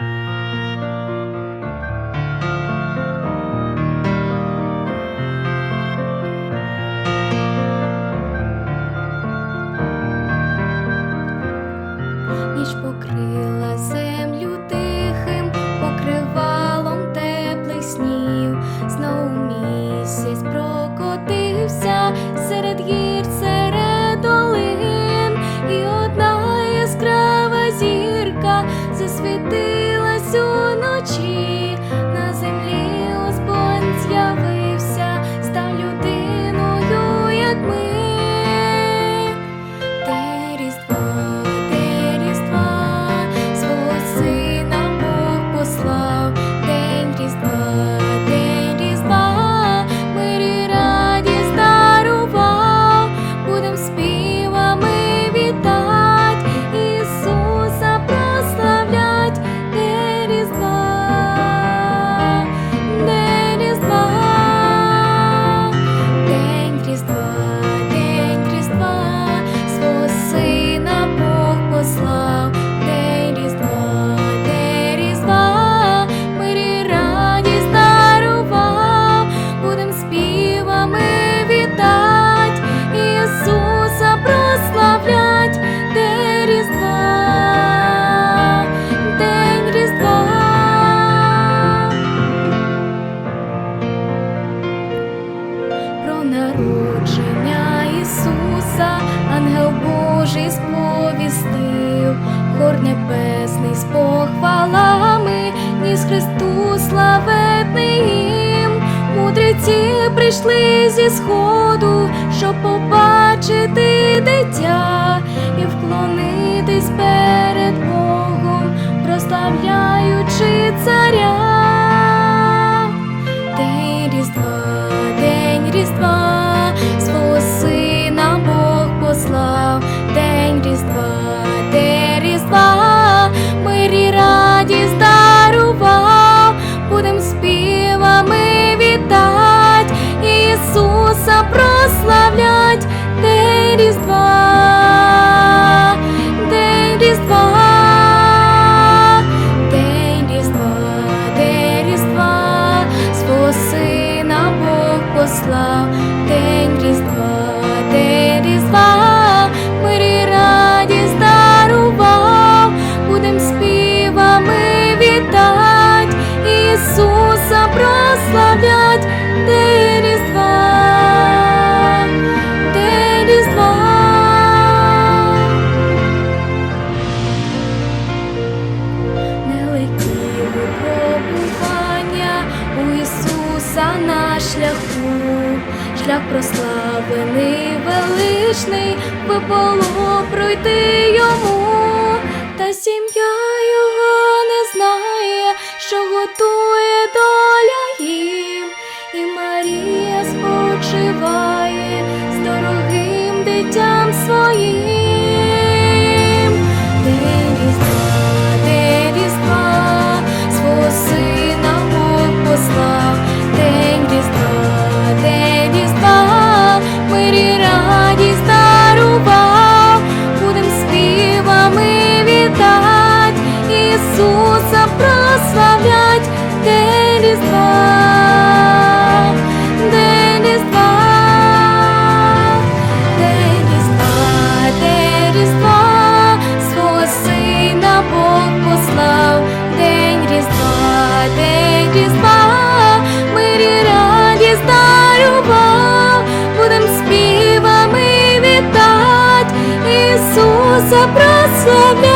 Música Божий сповістив, хор небесний з похвалами, ніс Христу славетний їм. Мудреці прийшли зі сходу, щоб побачити дитя і вклонитись перед Богом, прославляючи царя. День різдва, день різдва. шляху, шлях прославлений, величний, би було пройти йому, та сім'я його не знає, що готує доля їм, і Марія спочиває з дорогим дитям. Це